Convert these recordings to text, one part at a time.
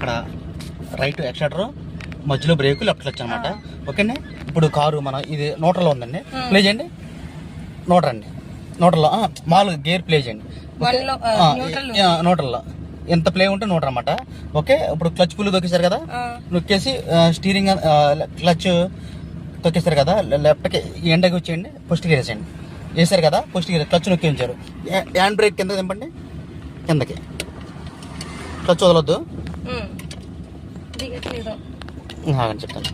అక్కడ right accelerator మధ్యలో brake left clutch అనమాట ఓకేనే? ఇప్పుడు కారు మన ఇది నోటర్లో ఉందండి. ప్లే చేయండి. నోటర్ అండి నోటర్లో మామూలుగా గేర్ ప్లే చేయండి. One లో, ఆ, ఆ, neutral లో. ఆ, న్యూట్రల్లో ఎంత ప్లే ఉంటే నోటర్ అనమాట ఓకే? ఇప్పుడు క్లచ్ పుల్లు తొక్కేశారు కదా? నొక్కేసి స్టీరింగ్ క్లచ్ తొక్కేస్తారు కదా? లెఫ్ట్కి ఎండకి వచ్చేయండి. ఫస్ట్ గేర్ వేసేయండి. వేసారు కదా? ఫస్ట్ గేర్ క్లచ్ నొక్కి ఉంచారు. హ్యా- హ్యాండ్ బ్రేక్ కింద దింపండి. కిందకి. క్లచ్ వదలొద్దు. దిగట్లేదు. ఆగండి చెప్తాను.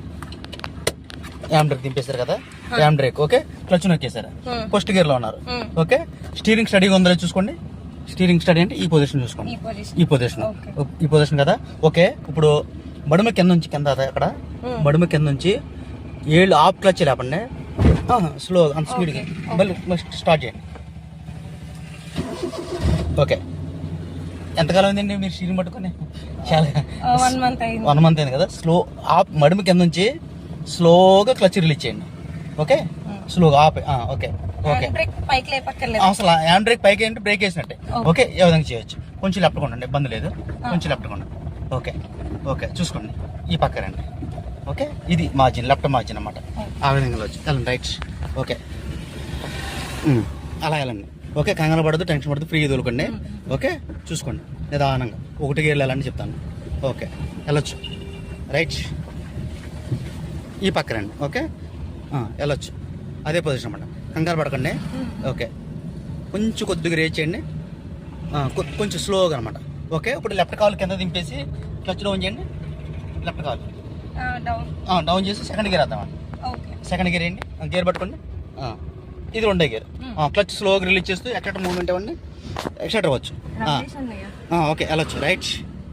బ్రేక్ దింపేశారు కదా? Hand brake okay? క్లచ్ నొక్కేశారు. ఫస్ట్ గేర్లో ఉన్నారు Hmm. ఓకే? స్టీరింగ్ స్టడీగా ఉందో చూసుకోండి. స్టీరింగ్ స్టడీ అంటే ఈ పొజిషన్ చూసుకోండి. ఈ పొజిషన్. ఈ పొజిషన్. కదా? ఓకే ఇప్పుడు బడుమ కింద నుంచి కింద అక్కడ. బడుమ కింద నుంచి ఏళ్ళు ఆఫ్ క్లచ్ లేపండి. స్లో అంత స్పీడ్గా. మళ్ళీ స్టార్ట్ చేయండి. ఓకే. ఎంతకాలం అయిందండి మీరు స్టీరింగ్ పట్టుకొని? వన్ మంత్ అయింది. వన్ మంత్ అయింది కదా? స్లో ఆప్ మడుమ కింద నుంచి స్లోగా క్లచ్ రిలీజ్ చేయండి. Okay Hmm. స్లోగా ఆప్. ఓకే ఓకే అసలు హ్యాండ్ బ్రేక్ పైకి ఏంటి? బ్రేక్ వేసినట్టే. ఓకే ఏ విధంగా చేయొచ్చు? కొంచెం లెఫ్ట్ కొండండి ఇబ్బంది లేదు. కొంచెం లెఫ్ట్ కొండండి ఓకే ఓకే చూసుకోండి. ఈ పక్క రండి. ఓకే ఇది మార్జిన్ లెఫ్ట్ మార్జిన్ అన్నమాట. ఆ విధంగా వచ్చి వెళ్ళండి రైట్ ఓకే ఉమ్, అలా వెళ్ళండి. ఓకే కంగారు పడదు టెన్షన్ పడదు ఫ్రీగా తోలుకోండి. ఓకే చూసుకోండి. నిదానంగా. ఒకటికి వెళ్ళాలని చెప్తాను. ఓకే. వెళ్ళొచ్చు. రైట్. ఈ పక్క రండి. ఓకే? వెళ్ళొచ్చు. అదే పొజిషన్ అన్నమాట. కంగారు పడకండి. ఓకే. కొంచెం కొద్దిగా రేట్ చేయండి. కొంచెం స్లోగా అనమాట ఓకే? ఇప్పుడు లెఫ్ట్ కాల్ కింద దింపేసి క్లచ్ డౌన్ చేయండి. లెఫ్ట్ కాల్ డౌన్ చేసి సెకండ్ గేర్ వేద్దాం ఓకే. సెకండ్ గేర్ వేయండి గేర్ పట్టుకోండి. ఇది రెండో గేర్ క్లచ్ స్లోగా రిలీజ్ చేస్తూ ఎక్కడ మూవ్మెంట్ ఇవ్వండి. ఎక్సెటర్ అవ్వచ్చు ఓకే వెళ్ళొచ్చు. రైట్.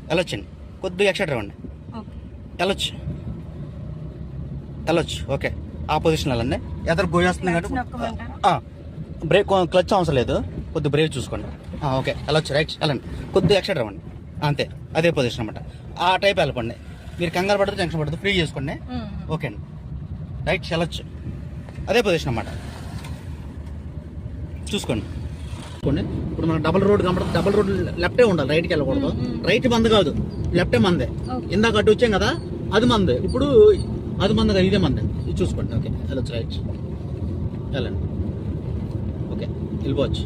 వెళ్ళొచ్చండి. కొద్దిగా ఎక్సెటర్ ఇవ్వండి ఓకే. వెళ్ళొచ్చు. వెళ్ళొచ్చు. ఓకే. ఆ పొజిషన్ వెళ్ళండి. ఎదరు Clutch కాబట్టి బ్రేక్ క్లచ్ అవసరం లేదు. కొద్ది బ్రేక్ చూసుకోండి. ఓకే. వెళ్ళొచ్చు. రైట్. వెళ్ళండి. కొద్దిగా ఎక్స్ట్రా ఇవ్వండి అంతే. అదే పొజిషన్ అనమాట ఆ టైప్ వెళ్ళకండి. మీరు కంగారు పడదు టెన్షన్ పడదు ఫ్రీ చేసుకోండి. ఓకే అండి. రైట్. వెళ్ళొచ్చు. అదే పొజిషన్ అన్నమాట. చూసుకోండి. చూసుకోండి ఇప్పుడు మనకు డబుల్ రోడ్ కాబట్టి డబుల్ రోడ్ లెఫ్టే ఉండాలి రైట్కి వెళ్ళకూడదు. రైట్ మంద కాదు లెఫ్టే మందే. ఇందాక అటు వచ్చాం కదా అది మందే. ఇప్పుడు అది మంద కాదు ఇదే మందే. ఇది చూసుకోండి. ఓకే వెళ్ళొచ్చు రైట్ వెళ్ళండి. ఓకే వెళ్ళిపోవచ్చు.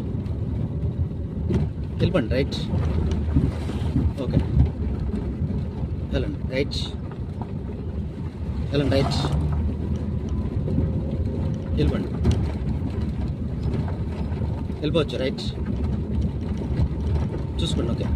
వెళ్ళిపోండి రైట్ ఓకే. వెళ్ళండి రైట్ వెళ్ళండి రైట్ వెళ్ళిపోండి. వెళ్ళిపోవచ్చు రైట్ చూసుకోండి ఓకే